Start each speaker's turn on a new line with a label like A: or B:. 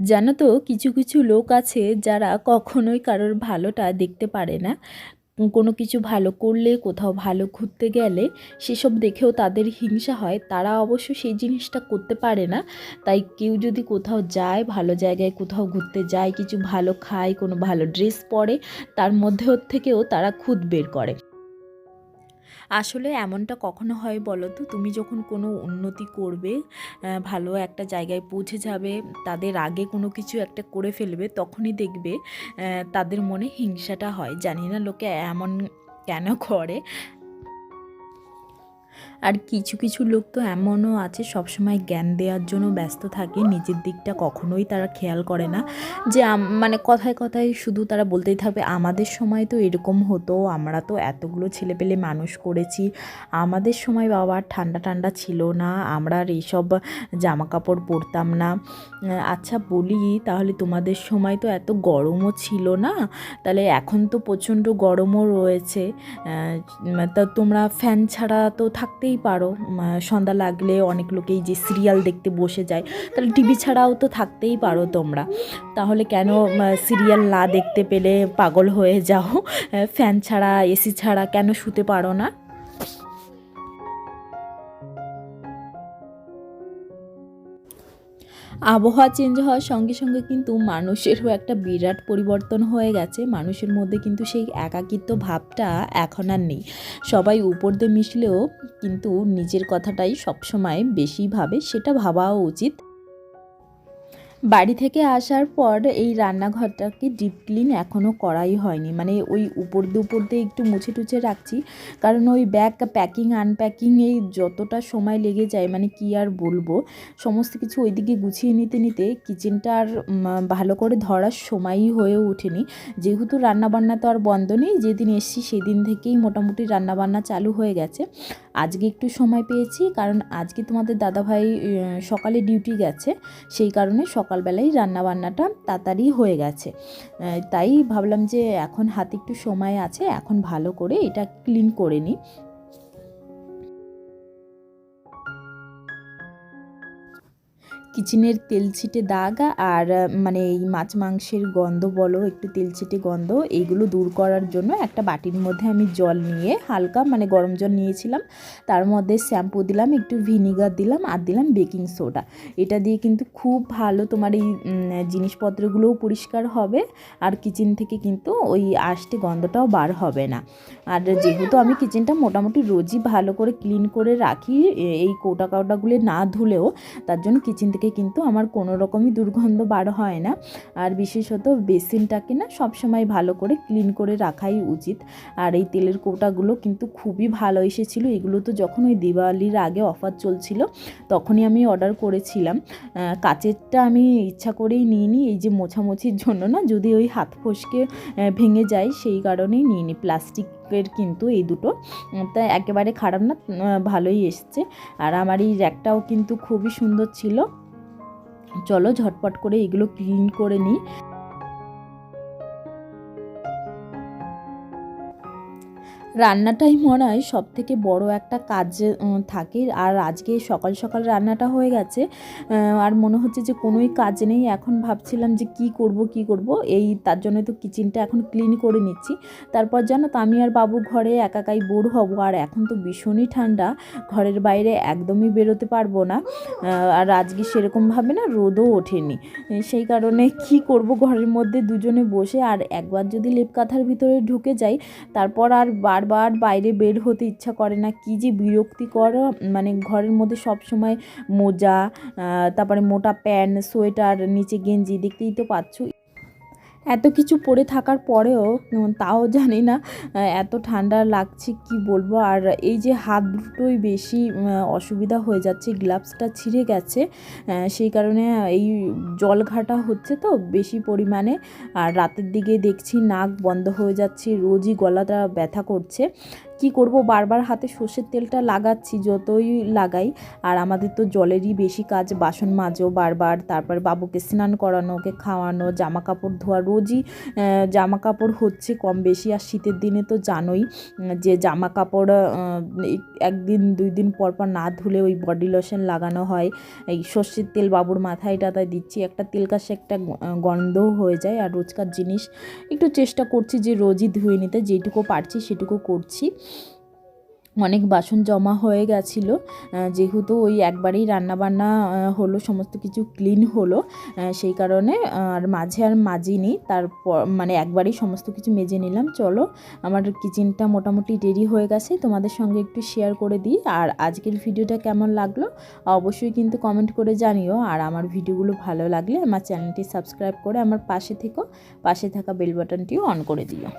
A: জানো তো, কিছু কিছু লোক আছে যারা কখনোই কারোর ভালোটা দেখতে পারে না। কোনো কিছু ভালো করলে, কোথাও ভালো ঘুরতে গেলে সেসব দেখেও তাদের হিংসা হয়। তারা অবশ্য সেই জিনিসটা করতে পারে না। তাই কেউ যদি কোথাও যায়, ভালো জায়গায় কোথাও ঘুরতে যায়, কিছু ভালো খায়, কোনো ভালো ড্রেস পরে, তার মধ্যেও থেকেও তারা খুদ বের করে। আসলে এমনটা কখনো হয় বলো তো? তুমি যখন কোনো উন্নতি করবে ভালো একটা জায়গায় পৌঁছে যাবে, তাদের আগে কোনো কিছু একটা করে ফেলবে, তখনই দেখবে তাদের মনে হিংসাটা হয়। জানি না লোকে এমন কেন করে। আর কিছু কিছু লোক তো এমনও আছে, সবসময় জ্ঞান দেওয়ার জন্য ব্যস্ত থাকে, নিজের দিকটা কখনোই তারা খেয়াল করে না। যে মানে কথায় কথায় শুধু তারা বলতেই থাকবে, আমাদের সময় তো এরকম হতো, আমরা তো এতগুলো ছেলেপেলে মানুষ করেছি, আমাদের সময় বাবা ঠান্ডা ঠান্ডা ছিল না, আমরা আর এইসব জামা কাপড় পরতাম না। আচ্ছা বলি, তাহলে তোমাদের সময় তো এত গরমও ছিল না? তাহলে এখন তো প্রচণ্ড গরমও রয়েছে। তা তোমরা ফ্যান ছাড়া তো থাকতেই পারো সন্ধ্যা লাগলে অনেক লোকেই যে সিরিয়াল দেখতে বসে যায়। তাহলে টিভি ছাড়াও তো থাকতেই পারো তোমরা। তাহলে কেন সিরিয়াল না দেখতে পেলে পাগল হয়ে যাও? ফ্যান ছাড়া এসি ছাড়া কেন শুতে পারো না? আবহাওয়া চেঞ্জ হওয়ার সঙ্গে সঙ্গে কিন্তু মানুষেরও একটা বিরাট পরিবর্তন হয়ে গেছে। মানুষের মধ্যে কিন্তু সেই একাকিত্ব ভাবটা এখন আর নেই। সবাই উপর দিয়ে মিশলেও কিন্তু নিজের কথাটাই সবসময় বেশি ভাবে সেটা ভাবাও উচিত। বাড়ি থেকে আসার পর এই রান্নাঘরটাকে ডিপ ক্লিন এখনও করাই হয়নি। মানে ওই উপর দিয়ে উপর দিয়ে একটু মুছে টুছে রাখছি। কারণ ওই ব্যাগ প্যাকিং আনপ্যাকিং এই যতটা সময় লেগে যায় মানে কি আর বলব? সমস্ত কিছু ওইদিকে গুছিয়ে নিতে নিতে কিচেনটা আর ভালো করে ধরার সময়ই হয়ে ওঠেনি। যেহেতু রান্নাবান্না তো আর বন্ধ নেই, যেদিন এসছি সেদিন থেকেই মোটামুটি রান্নাবান্না চালু হয়ে গেছে। আজকে একটু সময় পেয়েছি, কারণ আজকে তোমাদের দাদাভাই সকালে ডিউটি গেছে, সেই কারণে সকালবেলায় রান্নাবান্নাটা তাড়াতাড়ি হয়ে গেছে। তাই ভাবলাম যে এখন হাতে একটু সময় আছে, এখন ভালো করে এটা ক্লিন করে নিই। কিচেনের তেল ছিটে দাগ আর মানে এই মাছ মাংসের গন্ধ বলো, একটু তেল ছিটে গন্ধ, এইগুলো দূর করার জন্য একটা বাটির মধ্যে আমি জল নিয়ে হালকা মানে গরম জল নিয়েছিলাম। তার মধ্যে শ্যাম্পু দিলাম, একটু ভিনিগার দিলাম আর দিলাম বেকিং সোডা। এটা দিয়ে কিন্তু খুব ভালো তোমার এই জিনিসপত্রগুলোও পরিষ্কার হবে আর কিচেন থেকে কিন্তু ওই আষ্টে গন্ধটাও বার হবে না। আর যেহেতু আমি কিচেনটা মোটামুটি রোজই ভালো করে ক্লিন করে রাখি এই কৌটা কাউটাগুলো না ধুলেও, তার জন্য কিচেন থেকে কিন্তু আমার কোনো রকমই দুর্গন্ধ বার হয় না। আর বিশেষত বেসিনটাকে না সবসময় ভালো করে ক্লিন করে রাখাই উচিত। আর এই তেলের কৌটাগুলো কিন্তু খুবই ভালো এসেছিল। এগুলো তো যখন ওই দিওয়ালির আগে অফার চলছিল, তখনই আমি অর্ডার করেছিলাম। কাচেরটা আমি ইচ্ছা করেই নিয়ে নিই এই যে মোছামুছির জন্য না যদি ওই হাত ফসকে ভেঙে যায় সেই কারণেই নিয়ে নিই প্লাস্টিকের কিন্তু এই দুটো তা একেবারে খারাপ না ভালোই এসছে। আর আমার এই র্যাকটাও কিন্তু খুবই সুন্দর ছিল। চলো ঝটপট করে এগুলো ক্লিন করে নিই। রান্নাটাই মনে হয় সব থেকে বড় একটা কাজ থাকে। আর আজকে সকাল সকাল রান্নাটা হয়ে গেছে। আর মনে হচ্ছে যে কোনোই কাজ নেই। এখন ভাবছিলাম যে কি করব কি করব? এই তার জন্য তো কিচেনটা এখন ক্লিন করে নিচ্ছি। তারপর জানো তো, আমি আর বাবু ঘরে একাকাই বোর হব। আর এখন তো ভীষণই ঠান্ডা। ঘরের বাইরে একদমই বেরোতে পারব না। আর আজকে সেরকমভাবে না রোদও ওঠেনি। সেই কারণে কি করব? ঘরের মধ্যে দুজনে বসে আর একবার যদি লেপ কাঁথার ভিতরে ঢুকে যাই, তারপর আর বারবার বাইরে বের হতে ইচ্ছা করে না। কি যে বিরক্তিকর মানে ঘরের মধ্যে সব সময় মোজা তারপরে মোটা প্যান্ট, সোয়েটার, নিচে গেঞ্জি, দেখতেই তো পাচ্ছ। এত কিছু পরে থাকার পরেও তাও জানি না এত ঠান্ডা লাগছে কি বলব? আর এই যে হাত দুটোই বেশি অসুবিধা হয়ে যাচ্ছে, গ্লাভসটা ছিঁড়ে গেছে সেই কারণে এই জল ঘাটা হচ্ছে তো বেশি পরিমাণে, আর রাতের দিকে দেখছি নাক বন্ধ হয়ে যাচ্ছে, রোজই গলাটা ব্যথা করছে। কি করব? বারবার হাতে সর্ষের তেলটা লাগাচ্ছি, যতই লাগাই। আর আমাদের তো জলেরই বেশি কাজ, বাসন মাজো বারবার। তারপর বাবুকে স্নান করানো, ওকে খাওয়ানো জামা কাপড় ধোয়া রোজই জামা কাপড় হচ্ছে কম বেশি। আর শীতের দিনে তো জানোই যে জামা কাপড় একদিন, দুই দিন পর পর না ধুলে ওই বডি লোশন লাগানো হয়। এই সর্ষের তেল বাবুর মাথায় টাতায় দিচ্ছি। একটা তেল কাশে একটা গন্ধও হয়ে যায়। আর রোজকার জিনিস, একটু চেষ্টা করছি যে রোজই ধুয়ে নিতে। যেটুকু পারছি সেটুকু করছি। অনেক বাসন জমা হয়ে গেছিল। যেহেতু ওই একবারেই রান্নাবান্না হলো, সমস্ত কিছু ক্লিন হলো সেই কারণে আর মাঝে আর মাজিনি। তারপর মানে একবারেই সমস্ত কিছু মেজে নিলাম। চলো, আমার কিচেনটা মোটামুটি রেডি হয়ে গেছে। তোমাদের সঙ্গে একটু শেয়ার করে দিই। আর আজকের ভিডিওটা কেমন লাগল, অবশ্যই কিন্তু কমেন্ট করে জানিও। আর আমার ভিডিওগুলো ভালো লাগলে আমার চ্যানেলটি সাবস্ক্রাইব করে আমার পাশে থেকো। পাশে থাকা বেল বাটনটিও অন করে দিও।